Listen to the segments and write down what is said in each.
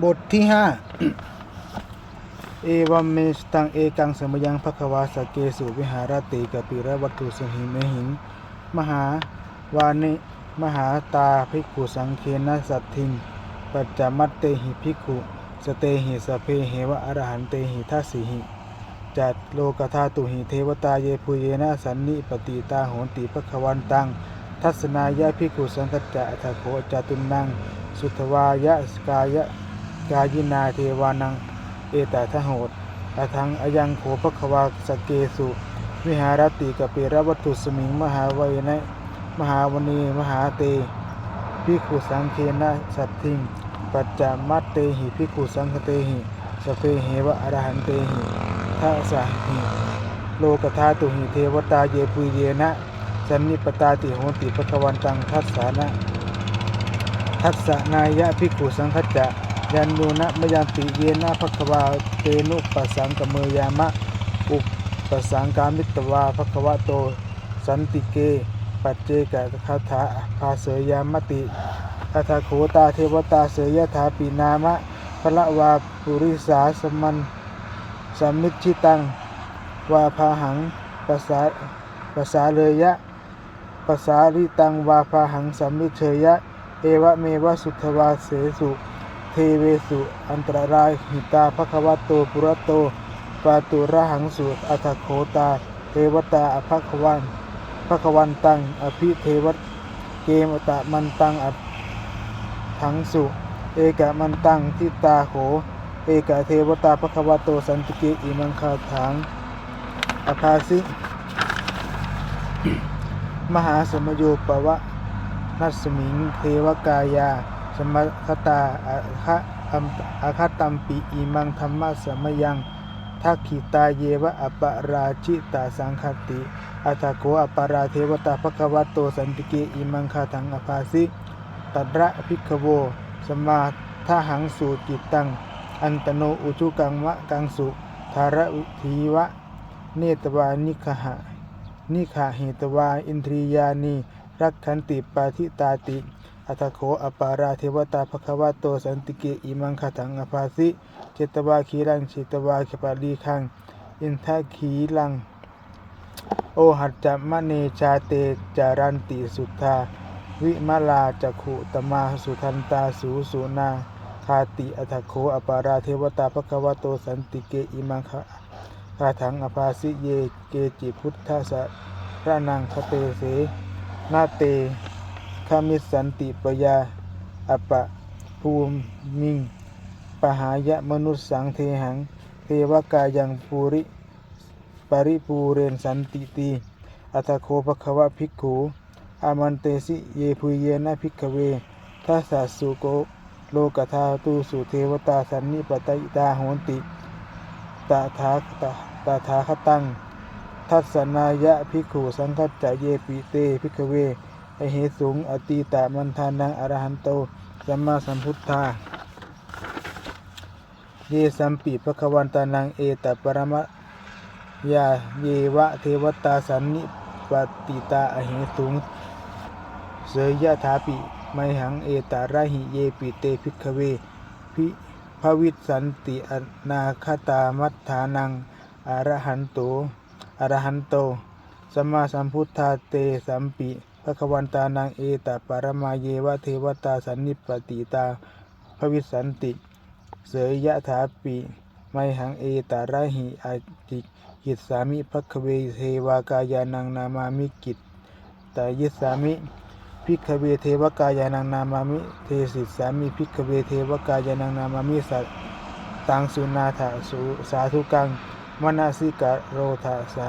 บทที่ห้าเอวัมเมสตังเอกังสมยังภควาสเกสุวิหารติกปิระวัตถุสหิเมหิง มหาวานิมหาตาภิกขุสังเคนะสัตถิง ปัจจมัตเตหิภิกขุสเตหิสเพเหวะอรหันเตหิทัสสิหิจัดโลกธาตุหิเทวตาเยปุเยนะสันนิปติตาโหนติภควันตัง ทัศนายะภิกขุสังกัจจะอัฏฐโขจตุนัง สุทวายะสกายะ กายินาเทวานัง เอตทะโหดอทังอยังโขภควาสเกสุวิหารติกเปรวัตถุสมิงมหาวัยนะมหาวณีมหาเตภิขุสังเคนะสัตถิงปัจจมัตเตหิภิขุสังคเตหิสเพเหวะอรหันเตหิทัสสะหิโลกธาตุหิเทวตาเยปุเยนะสันนิปตาติโหติปะวันตังทัสสานะทัสสนายะภิขุสังคจจะ ยันโยนะมยันติเยนะภควาเตนุปัสสังกเมยามะ อุปัสสังกามิตวาภควะโต สันติเก ปัจเจกคาถาภาเสยามติคาถาโขตาเทวตาเสยถาปีนามะพระวาปุริสาสมันสมมิจฉิตัง วาพาหังปัสสาปัสสาเลยยะปัสสาริตังวาพาหังสัมมิเชยะ เอวะเมวะสุทวาเสสุ เทเวสุอันตรรายหิตาภควโตปุระโตปาตุระหังสุอัฏฐโคตา เทวตาอภควันภควันตัง อภิเทวตเกมตะมันตังอัตถังสุ เอกะมันตังทิตาโข เอกะเทวตาภควโตสันติเกอิมังคาถังอภาสิมหาสมโยปวะนัสมิงเทวกายา สมคตาอาคะอัมอาคตัมปิอิมังธรรมะสมยังทักขิตาเยวะอปราชิตาสังคติอัตโกอปราเทวตาภควโตสันติเกอิมังคาทังอภาสิตัระพิกขโว สมาทาหังสูจิตตัง อันตโนอุชุกังมะกังสุธาระวิธีวะ เนตวานิคหะนิขาเหตวา อินทรียานี รักขันติปาทิตาติ อัตถโขอปาราเทวตาภควาโตสันติเกอิมังคถังอภาสิเจตวาคีรังเจตวาขปาลีคังอินทาขีลัง โอหัจจมเนชาเตจารันติสุทธา วิมาลาจักขุตมาสุทันตาสูสุนาคาติอัตถโขอปาราเทวตาภควาโตสันติเกอิมังคคาถังอภาสิเยเกจิพุทธสะระนังคเตเสนาเต มิสันติปยาอปะภูมิงปหายะมนุสสังเทหัง เทวกายังภูริปริปูเรนสันติตีอัตโคภควะภิกขุอามันเตสิเยพุเยนะภิกขเวทัสสสุโกโลกธาตุสุเทวตาสันนิปตอิตาโหนติตถาตตถาคตัง ทัศนายะภิกขุสังคัจจะเยปิเตภิกขเว อเหสุงอตีตามันทานังอรหันโตสัมมาสัมพุทธาเยสัมปิภควันตานังเอตปรมะยาเยวะเทวตาสันนิปติตาอเหสุงเสยยะถาปิไมหังเอตาระหิเยปิเตภิกขเวพิภวิตสันติอนาคตามัฏฐานังอรหันโตอรหันโตสัมมาสัมพุทธาเตสัมปิ ภควันตานังเอตปรมาเยวะเทวตาสันนิปติตาภวิสันติ เสยยะถาปิไมหังเอตาระหิอาติกิตสามิภคเวเทวากายานังนามามิกิตตายิสสามิพิกเวเทวกายานังนามามิเทสิสามิพิกเวเทวกายานังนามามิสัตตังสุนาถาสุสาธุกังมนาสิกะโรธาสา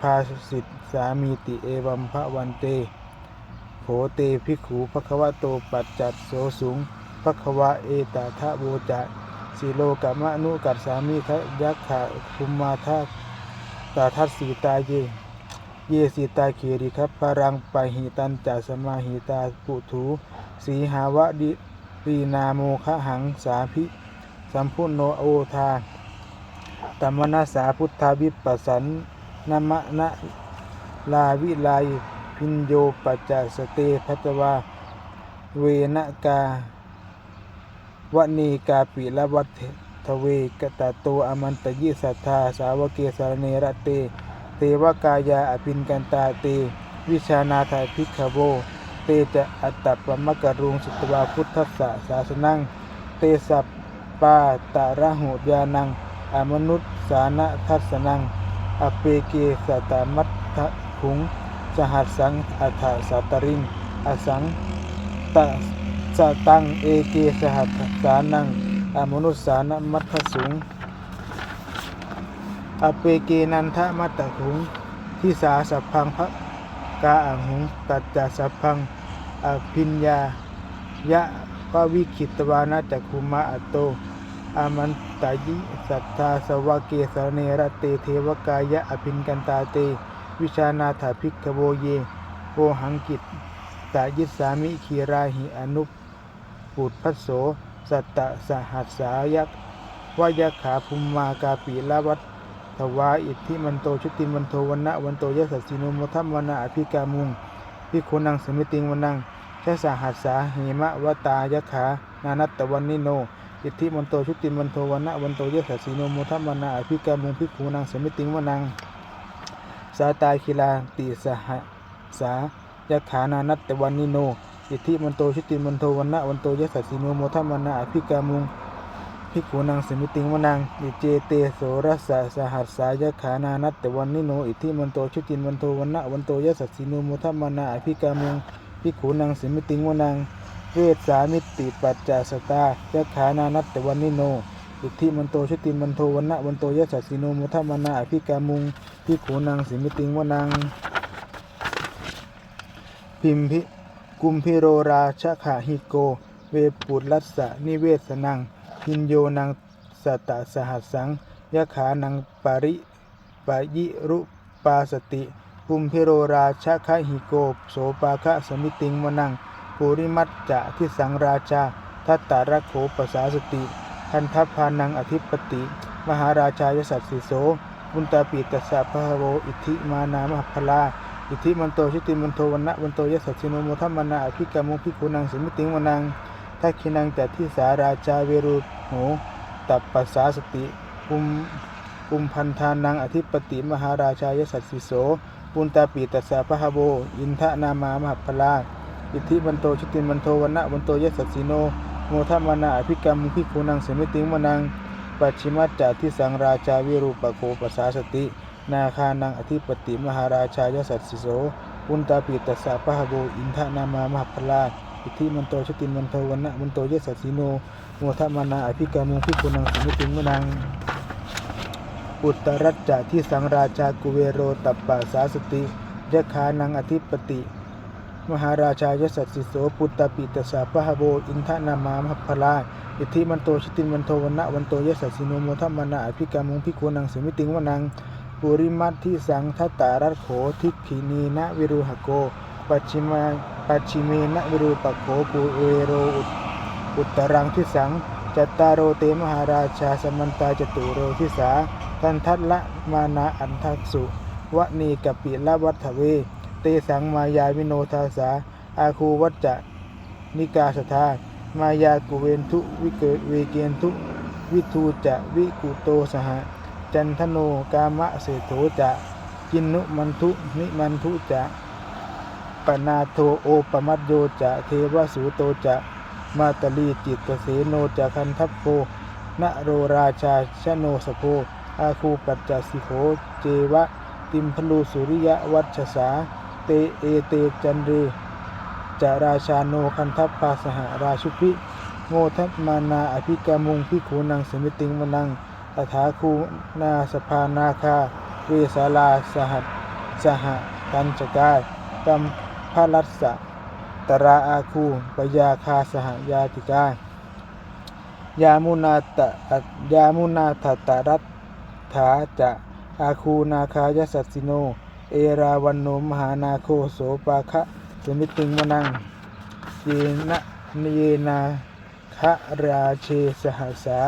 ภาสิตสามีติเอวัมภะวันเต โขเตภิกขุภควะโตปัจจัตโสสุงภควะเอตาทะโวจะสิโลกะมะนุกัสสามิทะยักขะคุมมาทะตาทัสสีตาเย เยสิตาเขริคัพปรังปะหิตันจาสมาหิตาปุถูสีหาวะดิรีนาโมคะหังสาภิสัมพุโนโอทาตัมมนาสาพุทธาวิปัสสันนมะนะลาวิไล พินโยปัจจสเตพัตวา เวนกาวณีกาปิละวัตทเวกตโตอมันตยิสัทธา สาวเกสารเนระเตเทวกายาอภินกันตาเต วิชานาถาภิกขโวเตจะอัตตปมกรุงสุตวาพุทธสสะสาสนัง เตสัปปาตาระหุยานัง อมนุษย์สานะทัสนัง อเปเกสตามัตถขุง สหัสสังอัฏฐสัตริงอสังตสตังเอเกสหัสสานังอมนุษสานมัตถสุงอเปเกนันทะมัตตะขุงที่สาสัพพังพระกาอังหุงตัจจสัพพังอภิญญายะพระวิคิตวานาจักขุมะอัตโตอามันตายิสัทธาสวะเกสเนรเตเทวกายะอภินกันตาเต วิชานาถาภิกขโวเยโวหังกิตตายิสามิคีราหิอนุปุตพัสโส สัตตะสหัสสายักวายขาภุมมากาปีละวัตถวาอิทธิมันโตชุติมันโทวันนะวันโตยสัสสินุโมทัมวนาอภิกามุงพิคุนังสมิติงวนังแค่สหัสสาเหมะวตายขา นานัตตวันนิโน อิทธิมันโตชุติมันโทวันนะวันโตยสัสสินโมทัมวนาอภิกามุงพิคูนังสมิติงวนัง สาตาคิลาติสหสายะขานานัตตวันนิโน อิทธิมันโตชุติมันโทวันนะวันโตยะสัสสิโนโมทัมมนาอภิกามุงพิกขุนังสมิติงวนังอิเจเตโสรสสะสหัสสายะขานานัตตวันนิโน อิทธิมันโตชุติมันโทวันนะวันโตยะสัสสิโนโมทัมมนาอภิกามุงพิกขุนังสมิติงวนังเวสามิติปัจจสตายะขานานัตตวันนิโน อิทธิมันโตชุติมันโทวันนะวันโตยสัสสิโนโมทัมมานาอภิกามุงพิกขุนังสิมิติงวนังพิมพิกุมพิโรราชขาหิโก เวปุรัสสะนิเวสนังพินโยนังสตสหัสสังยะขานังปาริปะยิรุปาสติกุมพิโรราชขาหิโกโสปาคะสมิติงมนังภูริมัจจะทิสังราชาทัตตารโขปสาสติ คันทัพพานังอธิปติ มหาราชายสัตสิโสบุญตาปีตัสสะพะโวอิทธิมานามหพลาอิทธิมันโตชิติมันโทวันนะวันโตยสัจจิโนโมทัมมานาอภิกามุพิคุนังสมิติงวนังทักขินังแต่ที่สาราชาเวรุโหตับปัสสาสติกุมกุมพันธานังอธิปติมหาราชายสัตสิโสปุณตาปีตัสสะพะโวอินทะนามามหพลาอิทธิมันโตชิติมันโทวันนะวันโตยสัจจิโน โมทัมนาอภิกามุพิคุนังสมิติงวนังปัจฉิมัจจาที่สังราชาวิรูปโคปัสสาสติ นาคานังอธิปติมหาราชายสัตสิโสอุนตาปิตัสสะปะหะโบอินทนามามหพลาอิทิมันโตชตินมันโทวันนะมันโตยสัสสิโนโมทมนาอภิกามุงพิกุนังสมิติงมนังอุตรัจจะที่สังราชากุเวโรตัปปะสาสติยะขานังอธิปติ มหาราชายสัตสิโสปุตตปิตสสะปะหโบอินทนามามหพลาอิทธิมันโตชตินมันโทวันนะวันโตยสัสสิโนโมทมนาอภิกามุงพิกุนังสมิติงมนังปุริมัตทิสังทัตตารัตโขทิขีนีนะวิรุหโกปัจิมาปัจิเมนะวิรุปโขปุเวโรอุตุตตรังทิสังจัตตารโรเตมหาราชาสมันตาจตุโรทิสาทันทัตละมานาอันทักสุวณีกปิละวัฏเว ตสังมายาวิโนทาสาอาคูวัจจะนิกาสทามายากุเวนทุวิเกเวเกนทุวิทูจะวิกุโตสหจันทโนกามะเสโถจะกินุมันทุนิมันทุจะปนาโทโอปมัตโยจะเทวสูโตจะมาตลีจิตเสโนจะคันทัพโพนโรราชาชโนสโพอาคูปัจจสิโขเจวะ ติมพลูสุริยวัชสา เตเอเตจันเรจะราชาโนคันทัพปาสหราชุพิโมทัพมานาอภิกามุงพิขูนังสมิติงมนังตถาคูนาสภานาคาเวสาลาสหัสสหกัญจกายกัมพลัสสะตราอาคูปยาคาสหยาติกายามุนาตะยามุนาทตรัตถาจะอาคูนาคายสัสสิโน เอราวันโนมหานาโคโสปาคะสมิติงมนังเยนะเยนาคะราเชสหัสสา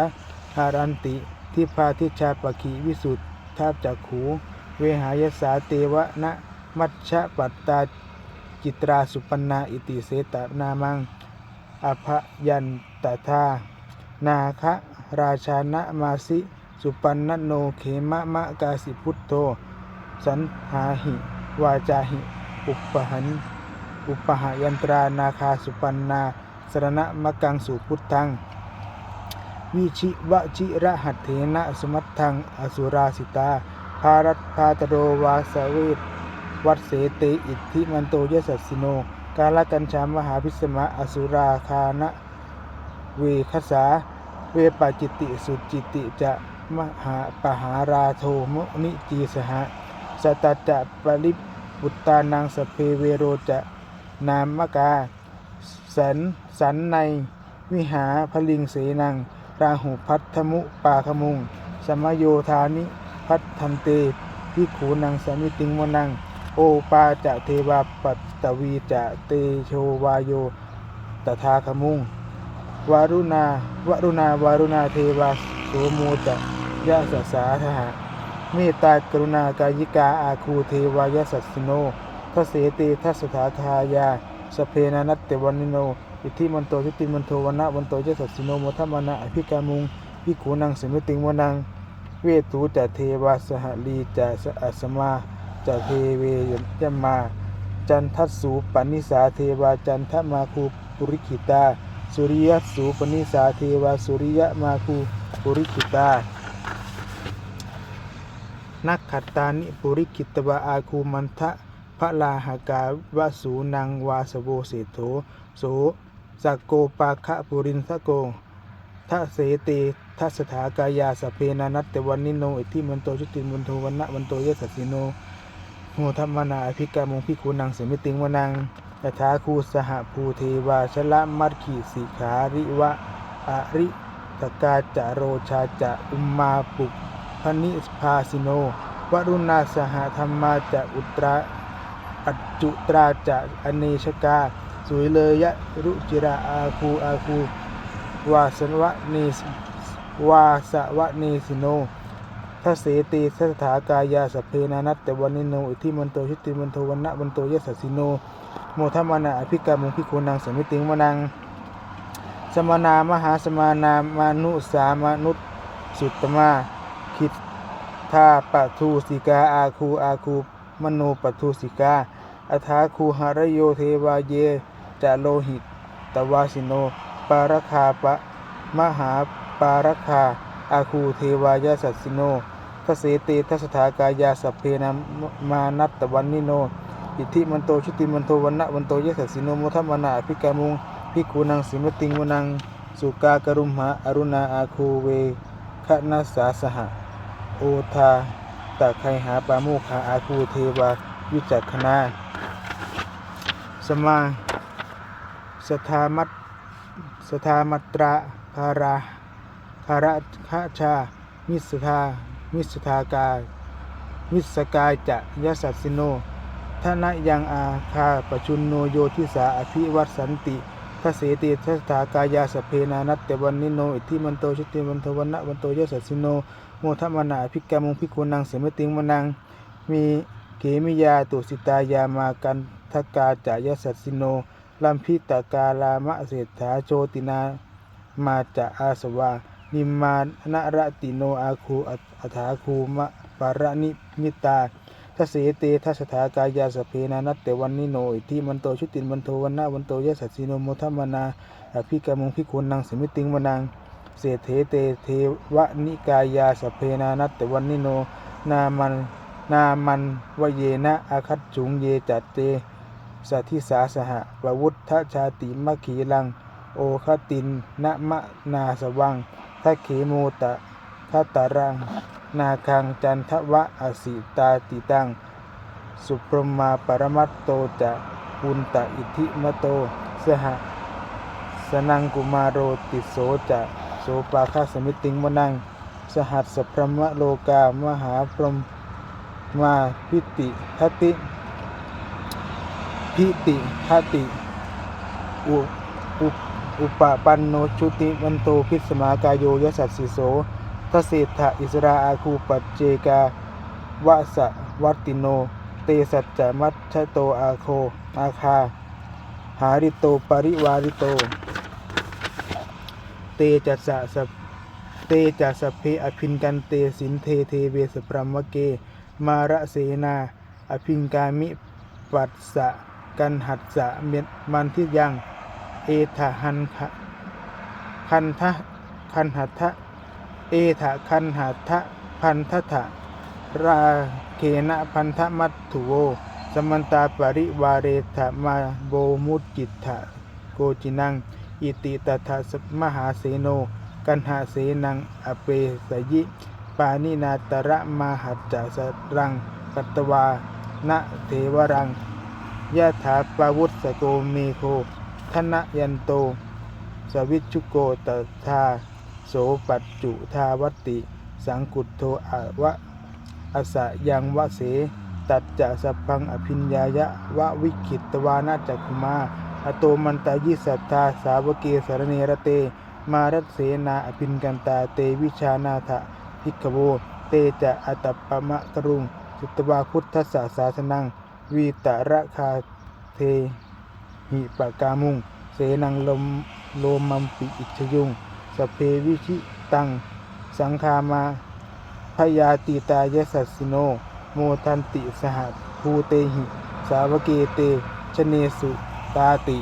หารันติทิพาทิชาปขีวิสุทธทาบจักขูเวหายสาเตวะนะมัชชะปัตตาจิตราสุปนาอิติเสตนามังอภยันตถานาคะราชานะมาสิ สุปันนโนเขมะมะกาสิพุทโธ สันหาหิ วาจาหิ อุปหันอุปหายันตรานาคาสุปันนาสรณะมะกังสุพุทธัง วิชิวะจิระหัตเถนะสมัตถัง อสุราสิตา ภารัตพาตโรวาสเวทวัดเสเตอิทธิมันโตยสัสสิโน กาลกัญชามหาพิสมะอสุราคานะเวคสา เวปจิตติสุจิติจะมหาปหาราโทมุนิจีสหะ สตัจจะปริปุตตานังสเพเวโรจะนามกา สันสันในวิหาพลิงเสนัง ราหุพัทธมุปาคมุง สมโยธานิพัทธันเตพิขูนังสมิติงวนัง โอปาจะเทวาปัตตวีจะเตโชวายโยตถาคมุง วารุณาวรุณาวารุณาเทวาโสโมจะยะสสาทหะ เมตตากรุณากายิกาอาคูเทวายสัสสิโนทัสเสเตทัสถาทายา สเพนานัตเตวันิโน อิทธิมันโตชุติมันโทวันะวันโตเจสัสสิโนโมทัมมานะอภิกามุงพิขูนังสมิติงวนัง เวทูจะเทวาสหลีจะสอัสมาจะเทเวยมมา จันทัสสูปนิสาเทวาจันทมาคูปุริขิตา สุริยสูปนิสาเทวาสุริยมาคูปุริขิตา นักขัตตานิปุริขิตวะอาคูมันทะพระลาหากาวสูนังวาสโวเสโถโสสักโกปาคะปุรินทะโกทะเสเตทัสถากายาสเพนานัตเตวันนิโนอิทิมันโตชุติมันโทวันนะวันโตยสัสสิโนโหธรรมนาอภิกามงพิคูนังเสมิติงวนังยถาคูสหภูเทวาชละมัดขีสิขาริวะอริตกาจโรชาจะอุมมาปุก พนิพาสิโน วรุณาสหธรรมาจะอุตราอัจจุตราจะอเนชกาสุยเลยะรุจิราอาคูอาคูวาสนวะเนสวาสวะเนสิโนทัเสติทัสถากายาสพเพนานัตแต่วันนิโนอิทิมันโตชุติมันโทวันนะวันโตยสัสสิโน โมทัมมานาอภิกามุพิโคนังสมิติงวนัง สมานามหาสมานามานุสามนุสุตตมา คิดทาปะทูสิกาอาคูอาคูมโนปะทูสิกาอัฐาคูหารโยเทวาเยจะโลหิตตวาสิโน ปารคาปะมหาปารคาอาคูเทวายาสัสิโนทเสเตทัสถากายาสัพเพนามานัตตวันนิโน อิทธิมันโตชุติมันโทวันนะวันโตยสัสสิโนโมทัมานาภิกามุงพิคูนังสิมติงวนังสุกากรุมหาอรุณาอาคูเวคะนัสสาสหะ โอทาตะไคหาปาโมคาอาคูเทวายุจักขณาสมาสทามัตสทามัตราภาราภาระคาชา มิสทามิสทากายมิสกายจะยสัสสิโนทนะยังอาคาปชุนโนโยทิสาอภิวัตสันติ ทเสติทัสถากายาสเพนานัตเตวันนิโน อิทธิมันโตชุติมันโทวันนะวันโตยสัสสิโน โมทมนาอภิกามงพิกุนังเสมติงมนัง มีเกมิยาตุสิตายามากันทกาจายสัสสิโน ลัมพิตากาลามะเศรษฐาโชตินา มาจะอาสวา นิมานนรติโนอาคูอัฐาคูมะปารณิมิตา ทเสเตทัสถากายาสพเพนานัตเตวันนิโนอิทิมันโตชุตินมันโทวันนะวันโตยะสัสสิโนโมทัมนาอภิกามงพิกุนังสมิติงมนังเศรษฐเตเทวนิกายาสเพนานัตเตวันนิโน นามันนามันวเยนะอาคัตจุงเยจัตเตสัทธิสาสหะปวุฒชาติมะขีลัง โอคตินนะมะนาสวังทัเขโมตะ คตรัง นาคังจันทวะอสิตาติตัง สุพรมาปรมัตโตจะปุนตะอิทิมโต สหสนังกุมาโรติโสจะโสปาคาสมิติงมนัง สหัสสพรมโลกามหาพรหมมาพิติทติพิติทติอุอุอุปปันโนชุติมันโตพิสมากายโยยสัสสิโส ทเศรษฐอิสราอาคูปัจเจกาวะสะวัตติโน เตสัจจมัชชโตอาโค อาคา หาริโตปริวาริโต เตจัสสะสเตจัสสะเพอภินกันเตสินเทเทเวสพรหมเก มาระเสนา อภิงกามิปัสสะกันหัสสะเมตมันทิยัง เอทะหันคะคันทะคันหัตถะ เอทะคันหัตถะพันทะทะราเคนะพันธมัตถุโว สมันตาปริวาเรถะมาโบมุตจิตถะโกจินัง อิติตถะสมหาเสโน กันหาเสนัง อเปสยิ ปานินาตระมาหัจจสรังกัตวานะเทวรังยะถาปาวุสโกเมโคทนยันโต สวิชุโกตถา โสปัจจุทาวติ สังกุตโทอวะอสะยังวะเส ตัดจะสัพพังอภิญญายะวะวิคิตวานาจักขุมาอโตมันตายิสัทธาสาวเกสรเนรเต มารัสเสนาอภินกันตาเตวิชานาถะพิกโว เตจะอตัปปะมะกรุงสุตวาพุทธสาสาสนัง วีตระคาเทหิปะกามุง เสนังลมโลมัมปิอิชยุง สเพวิชิตัง สังคามาพยาติตายสัสสิโน โมทันติสหัภูเตหิ สาวเกเต ชเนสุตาติ